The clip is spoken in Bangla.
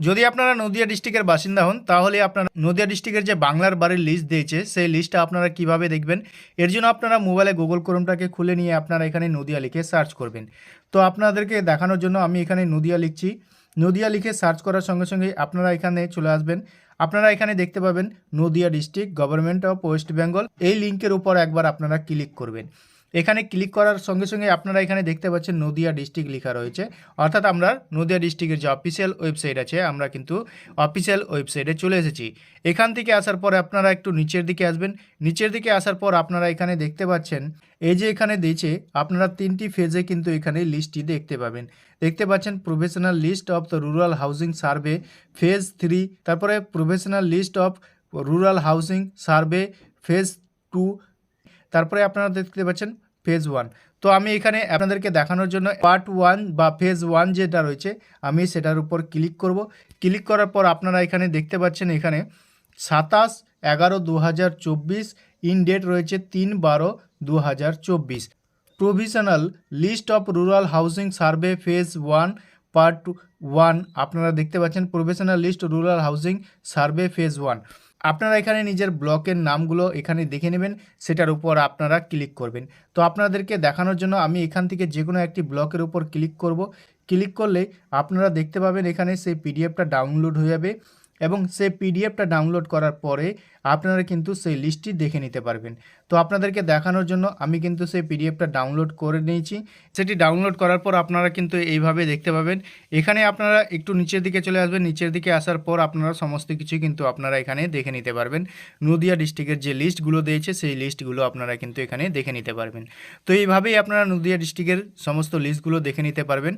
যদি আপনারা নদিয়া ডিস্ট্রিক্টের বাসিন্দা হন, তাহলে আপনারা নদিয়া ডিস্ট্রিক্টের যে বাংলার বাড়ির লিস্ট দিয়েছে, সেই লিস্টটা আপনারা কীভাবে দেখবেন? এর জন্য আপনারা মোবাইলে গুগল ক্রোমটাকে খুলে নিয়ে আপনারা এখানে নদিয়া লিখে সার্চ করবেন। তো আপনাদেরকে দেখানোর জন্য আমি এখানে নদিয়া লিখছি। নদিয়া লিখে সার্চ করার সঙ্গে সঙ্গে আপনারা এখানে চলে আসবেন। আপনারা এখানে দেখতে পাবেন Nadia district government of West Bengal. এই লিঙ্কের উপর একবার আপনারা ক্লিক করবেন। এখানে ক্লিক করার সঙ্গে সঙ্গে আপনারা এখানে দেখতে পাচ্ছেন নদিয়া ডিস্ট্রিক্ট লেখা রয়েছে। অর্থাৎ আমরা নদিয়া ডিস্ট্রিক্টের যে অফিসিয়াল ওয়েবসাইট আছে, আমরা কিন্তু অফিসিয়াল ওয়েবসাইটে চলে এসেছি। এখান থেকে আসার পরে আপনারা একটু নিচের দিকে আসবেন। নিচের দিকে আসার পর আপনারা এখানে দেখতে পাচ্ছেন, এই যে এখানে দিয়েছে, আপনারা তিনটি ফেজে কিন্তু এখানে লিস্টটি দেখতে পাবেন। দেখতে পাচ্ছেন professional list of the rural housing survey phase three তারপরে professional list of rural housing survey phase two তারপরে আপনারা দেখতে পাচ্ছেন ফেজ ওয়ান তো আমি এখানে আপনাদেরকে দেখানোর জন্য পার্ট ওয়ান বা ফেজ ওয়ান যেটা রয়েছে, আমি সেটার উপর ক্লিক করব। ক্লিক করার পর আপনারা এখানে দেখতে পাচ্ছেন এখানে সাতাশ এগারো দু হাজার চব্বিশ ইন ডেট রয়েছে তিন বারো দু হাজার চব্বিশ। Provisional list of rural housing survey phase one part one আপনারা দেখতে পাচ্ছেন professional list rural housing survey phase one আপনারা এখানে নিজের ব্লকের নামগুলো এখানে দেখে নেবেন, সেটার উপর আপনারা ক্লিক করবেন। তো আপনাদেরকে দেখানোর জন্য আমি এখান থেকে যে কোনো একটি ব্লকের উপর ক্লিক করব। ক্লিক করলে আপনারা দেখতে পাবেন এখানে সেই পিডিএফটা ডাউনলোড হয়ে যাবে। এবং সেই পিডিএফটা ডাউনলোড করার পরে আপনারা কিন্তু সেই লিস্টটি দেখে নিতে পারবেন। তো আপনাদেরকে দেখানোর জন্য আমি কিন্তু সেই পিডিএফটা ডাউনলোড করে নিয়েছি। সেটি ডাউনলোড করার পর আপনারা কিন্তু এইভাবে দেখতে পাবেন। এখানে আপনারা একটু নিচের দিকে চলে আসবেন। নিচের দিকে আসার পর আপনারা সমস্ত কিছু কিন্তু আপনারা এখানে দেখে নিতে পারবেন। নদিয়া ডিস্ট্রিক্টের যে লিস্টগুলো দিয়েছে, সেই লিস্টগুলো আপনারা কিন্তু এখানে দেখে নিতে পারবেন। তো এইভাবেই আপনারা নদিয়া ডিস্ট্রিক্টের সমস্ত লিস্টগুলো দেখে নিতে পারবেন।